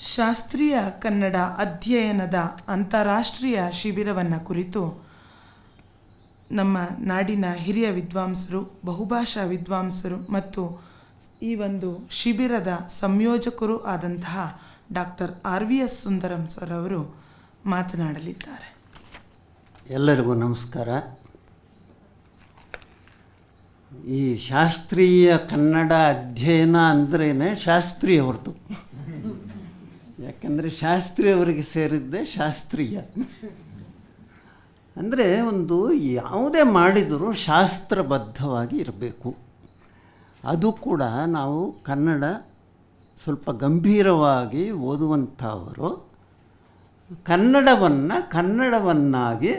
ಶಾಸ್ತ್ರೀಯ ಕನ್ನಡ ಅಧ್ಯಯನದ ಅಂತಾರಾಷ್ಟ್ರೀಯ ಶಿಬಿರವನ್ನು ಕುರಿತು ನಮ್ಮ ನಾಡಿನ ಹಿರಿಯ ವಿದ್ವಾಂಸರು, ಬಹುಭಾಷಾ ವಿದ್ವಾಂಸರು ಮತ್ತು ಈ ಒಂದು ಶಿಬಿರದ ಸಂಯೋಜಕರು ಆದಂತಹ doctor R V S Sundaram sir ಅವರು ಮಾತನಾಡಲಿದ್ದಾರೆ. ಎಲ್ಲರಿಗೂ ನಮಸ್ಕಾರ. ಈ ಶಾಸ್ತ್ರೀಯ ಕನ್ನಡ ಅಧ್ಯಯನ ಅಂದ್ರೇ ಶಾಸ್ತ್ರೀಯ ಹೊರತು. ಯಾಕಂದರೆ ಶಾಸ್ತ್ರೀಯವರಿಗೆ ಸೇರಿದ್ದೇ ಶಾಸ್ತ್ರೀಯ. ಅಂದರೆ ಒಂದು ಯಾವುದೇ ಮಾಡಿದರೂ ಶಾಸ್ತ್ರಬದ್ಧವಾಗಿ ಇರಬೇಕು. ಅದು ಕೂಡ ನಾವು ಕನ್ನಡ ಸ್ವಲ್ಪ ಗಂಭೀರವಾಗಿ ಓದುವಂಥವರು ಕನ್ನಡವನ್ನು ಕನ್ನಡವನ್ನಾಗಿ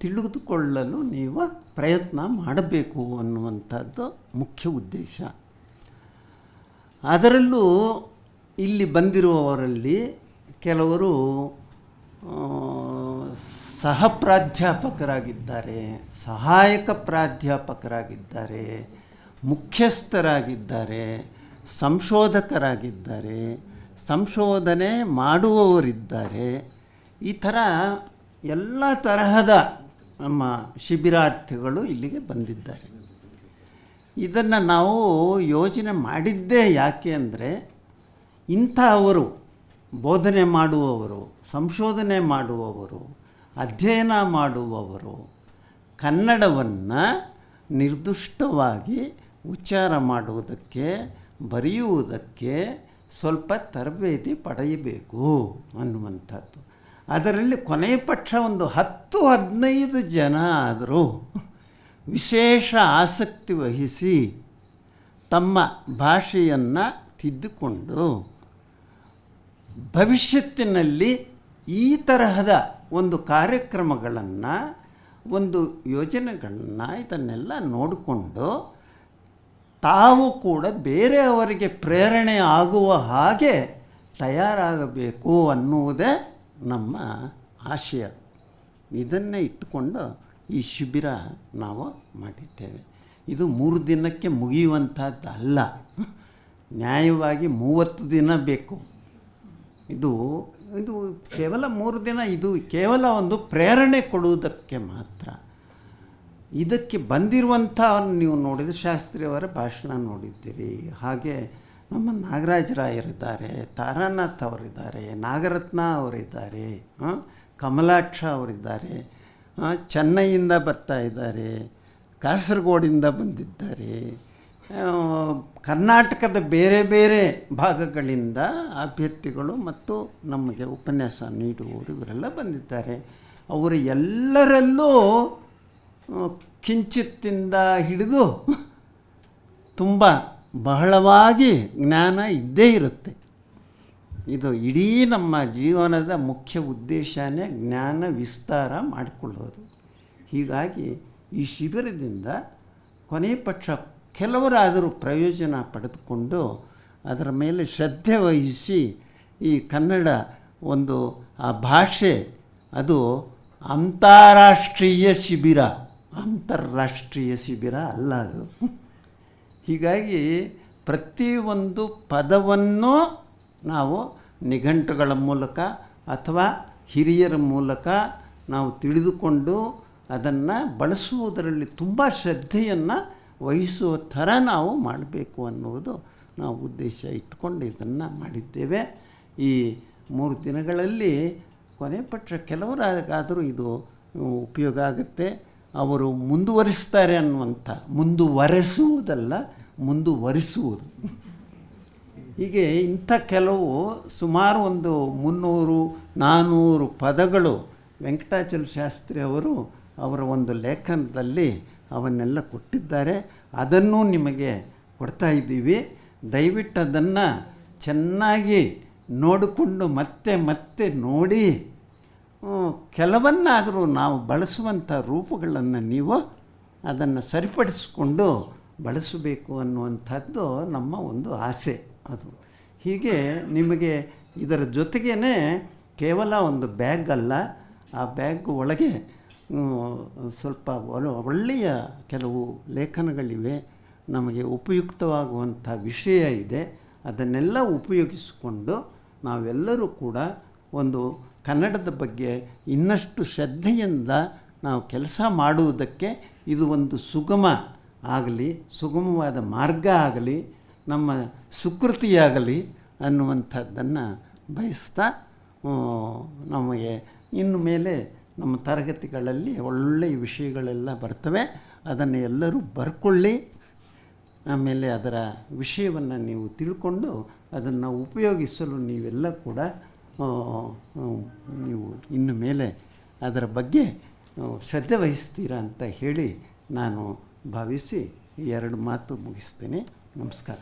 ತಿಳಿದುಕೊಳ್ಳಲು ನೀವು ಪ್ರಯತ್ನ ಮಾಡಬೇಕು ಅನ್ನುವಂಥದ್ದು ಮುಖ್ಯ ಉದ್ದೇಶ. ಅದರಲ್ಲೂ ಇಲ್ಲಿ ಬಂದಿರುವವರಲ್ಲಿ ಕೆಲವರು ಸಹ ಪ್ರಾಧ್ಯಾಪಕರಾಗಿದ್ದಾರೆ ಸಹಾಯಕ ಪ್ರಾಧ್ಯಾಪಕರಾಗಿದ್ದಾರೆ, ಮುಖ್ಯಸ್ಥರಾಗಿದ್ದಾರೆ, ಸಂಶೋಧಕರಾಗಿದ್ದಾರೆ, ಸಂಶೋಧನೆ ಮಾಡುವವರಿದ್ದಾರೆ. ಈ ಥರ ಎಲ್ಲ ತರಹದ ನಮ್ಮ ಶಿಬಿರಾರ್ಥಿಗಳು ಇಲ್ಲಿಗೆ ಬಂದಿದ್ದಾರೆ. ಇದನ್ನು ನಾವು ಯೋಚನೆ ಮಾಡಿದ್ದೇ ಯಾಕೆ ಅಂದರೆ ಇಂಥವರು ಬೋಧನೆ ಮಾಡುವವರು, ಸಂಶೋಧನೆ ಮಾಡುವವರು, ಅಧ್ಯಯನ ಮಾಡುವವರು ಕನ್ನಡವನ್ನು ನಿರ್ದಿಷ್ಟವಾಗಿ ಉಚ್ಚಾರ ಮಾಡುವುದಕ್ಕೆ, ಬರೆಯುವುದಕ್ಕೆ ಸ್ವಲ್ಪ ತರಬೇತಿ ಪಡೆಯಬೇಕು ಅನ್ನುವಂಥದ್ದು. ಅದರಲ್ಲಿ ಕೊನೆಯ ಪಕ್ಷ ಒಂದು ಹತ್ತು ಹದಿನೈದು ಜನ ಆದರೂ ವಿಶೇಷ ಆಸಕ್ತಿ ವಹಿಸಿ ತಮ್ಮ ಭಾಷೆಯನ್ನು ತಿದ್ದುಕೊಂಡು ಭವಿಷ್ಯತ್ತಿನಲ್ಲಿ ಈ ತರಹದ ಒಂದು ಕಾರ್ಯಕ್ರಮಗಳನ್ನು, ಒಂದು ಯೋಜನೆಗಳನ್ನು ಇದನ್ನೆಲ್ಲ ನೋಡಿಕೊಂಡು ತಾವು ಕೂಡ ಬೇರೆಯವರಿಗೆ ಪ್ರೇರಣೆ ಆಗುವ ಹಾಗೆ ತಯಾರಾಗಬೇಕು ಅನ್ನುವುದೇ ನಮ್ಮ ಆಶಯ. ಇದನ್ನೇ ಇಟ್ಟುಕೊಂಡು ಈ ಶಿಬಿರ ನಾವು ಮಾಡಿದ್ದೇವೆ. ಇದು ಮೂರು ದಿನಕ್ಕೆ ಮುಗಿಯುವಂಥದ್ದಲ್ಲ ನ್ಯಾಯವಾಗಿ ಮೂವತ್ತು ದಿನ ಬೇಕು. ಇದು ಇದು ಕೇವಲ ಮೂರು ದಿನ, ಇದು ಕೇವಲ ಒಂದು ಪ್ರೇರಣೆ ಕೊಡುವುದಕ್ಕೆ ಮಾತ್ರ. ಇದಕ್ಕೆ ಬಂದಿರುವಂಥ ನೀವು ನೋಡಿದರೆ ಶಾಸ್ತ್ರಿಯವರ ಭಾಷಣ ನೋಡಿದ್ದೀರಿ. ಹಾಗೆ ನಮ್ಮ ನಾಗರಾಜರಾಯರಿದ್ದಾರೆ, ತಾರಾನಾಥ್ ಅವರಿದ್ದಾರೆ, ನಾಗರತ್ನ ಅವರಿದ್ದಾರೆ ಕಮಲಾಕ್ಷ ಅವರಿದ್ದಾರೆ ಚೆನ್ನೈಯಿಂದ ಬರ್ತಾ ಇದ್ದಾರೆ, ಕಾಸರಗೋಡಿಂದ ಬಂದಿದ್ದಾರೆ. ಕರ್ನಾಟಕದ ಬೇರೆ ಬೇರೆ ಭಾಗಗಳಿಂದ ಅಭ್ಯರ್ಥಿಗಳು ಮತ್ತು ನಮಗೆ ಉಪನ್ಯಾಸ ನೀಡುವವರು ಇವರೆಲ್ಲ ಬಂದಿದ್ದಾರೆ. ಅವರು ಎಲ್ಲರಲ್ಲೂ ಕಿಂಚಿತ್ತಿಂದ ಹಿಡಿದು ತುಂಬ ಬಹಳವಾಗಿ ಜ್ಞಾನ ಇದ್ದೇ ಇರುತ್ತೆ. ಇದು ಇಡೀ ನಮ್ಮ ಜೀವನದ ಮುಖ್ಯ ಉದ್ದೇಶನೇ ಜ್ಞಾನ ವಿಸ್ತಾರ ಮಾಡಿಕೊಳ್ಳೋದು. ಹೀಗಾಗಿ ಈ ಶಿಬಿರದಿಂದ ಕೊನೆ ಪಕ್ಷ ಕೆಲವರಾದರೂ ಪ್ರಯೋಜನ ಪಡೆದುಕೊಂಡು ಅದರ ಮೇಲೆ ಶ್ರದ್ಧೆ ವಹಿಸಿ ಈ ಕನ್ನಡ ಒಂದು, ಆ ಭಾಷೆ, ಅದು ಅಂತಾರಾಷ್ಟ್ರೀಯ ಶಿಬಿರ ಅಂತಾರಾಷ್ಟ್ರೀಯ ಶಿಬಿರ ಅಲ್ಲ ಅದು. ಹೀಗಾಗಿ ಪ್ರತಿಯೊಂದು ಪದವನ್ನು ನಾವು ನಿಘಂಟುಗಳ ಮೂಲಕ ಅಥವಾ ಹಿರಿಯರ ಮೂಲಕ ನಾವು ತಿಳಿದುಕೊಂಡು ಅದನ್ನು ಬಳಸುವುದರಲ್ಲಿ ತುಂಬ ಶ್ರದ್ಧೆಯನ್ನು ವಹಿಸುವ ಥರ ನಾವು ಮಾಡಬೇಕು ಅನ್ನುವುದು ನಾವು ಉದ್ದೇಶ ಇಟ್ಕೊಂಡು ಇದನ್ನು ಮಾಡಿದ್ದೇವೆ. ಈ ಮೂರು ದಿನಗಳಲ್ಲಿ ಕೊನೆ ಪಕ್ಷ ಕೆಲವರಾಗಾದರೂ ಇದು ಉಪಯೋಗ ಆಗುತ್ತೆ. ಅವರು ಮುಂದುವರಿಸ್ತಾರೆ ಅನ್ನುವಂಥ, ಮುಂದುವರೆಸುವುದಲ್ಲ, ಮುಂದುವರಿಸುವುದು. ಹೀಗೆ ಇಂಥ ಕೆಲವು ಸುಮಾರು ಒಂದು ಮುನ್ನೂರು ನಾನ್ನೂರು ಪದಗಳು ವೆಂಕಟಾಚಲ ಶಾಸ್ತ್ರಿ ಅವರು ಅವರ ಒಂದು ಲೇಖನದಲ್ಲಿ ಅವನ್ನೆಲ್ಲ ಕೊಟ್ಟಿದ್ದಾರೆ. ಅದನ್ನು ನಿಮಗೆ ಕೊಡ್ತಾ ಇದ್ದೀವಿ. ದಯವಿಟ್ಟು ಅದನ್ನು ಚೆನ್ನಾಗಿ ನೋಡಿಕೊಂಡು ಮತ್ತೆ ಮತ್ತೆ ನೋಡಿ. ಕೆಲವನ್ನಾದರೂ ನಾವು ಬಳಸುವಂಥ ರೂಪಗಳನ್ನು ನೀವು ಅದನ್ನು ಸರಿಪಡಿಸಿಕೊಂಡು ಬಳಸಬೇಕು ಅನ್ನುವಂಥದ್ದು ನಮ್ಮ ಒಂದು ಆಸೆ ಅದು. ಹೀಗೆ ನಿಮಗೆ ಇದರ ಜೊತೆಗೇ ಕೇವಲ ಒಂದು ಬ್ಯಾಗ್ ಅಲ್ಲ, ಆ ಬ್ಯಾಗ್ ಒಳಗೆ ಸ್ವಲ್ಪ ಒಳ್ಳೆಯ ಕೆಲವು ಲೇಖನಗಳಿವೆ. ನಮಗೆ ಉಪಯುಕ್ತವಾಗುವಂಥ ವಿಷಯ ಇದೆ. ಅದನ್ನೆಲ್ಲ ಉಪಯೋಗಿಸಿಕೊಂಡು ನಾವೆಲ್ಲರೂ ಕೂಡ ಒಂದು ಕನ್ನಡದ ಬಗ್ಗೆ ಇನ್ನಷ್ಟು ಶ್ರದ್ಧೆಯಿಂದ ನಾವು ಕೆಲಸ ಮಾಡುವುದಕ್ಕೆ ಇದು ಒಂದು ಸುಗಮ ಆಗಲಿ, ಸುಗಮವಾದ ಮಾರ್ಗ ಆಗಲಿ, ನಮ್ಮ ಸುಕೃತಿಯಾಗಲಿ ಅನ್ನುವಂಥದ್ದನ್ನು ಬಯಸ್ತಾ ನಮಗೆ ಇನ್ನು ಮೇಲೆ ನಮ್ಮ ತರಗತಿಗಳಲ್ಲಿ ಒಳ್ಳೆಯ ವಿಷಯಗಳೆಲ್ಲ ಬರ್ತವೆ. ಅದನ್ನು ಎಲ್ಲರೂ ಬರ್ಕೊಳ್ಳಿ. ಆಮೇಲೆ ಅದರ ವಿಷಯವನ್ನು ನೀವು ತಿಳ್ಕೊಂಡು ಅದನ್ನು ಉಪಯೋಗಿಸಲು ನೀವೆಲ್ಲ ಕೂಡ ನೀವು ಇನ್ನು ಮೇಲೆ ಅದರ ಬಗ್ಗೆ ಶ್ರದ್ಧೆ ವಹಿಸ್ತೀರಾ ಅಂತ ಹೇಳಿ ನಾನು ಭಾವಿಸಿ ಎರಡು ಮಾತು ಮುಗಿಸ್ತೀನಿ. ನಮಸ್ಕಾರ.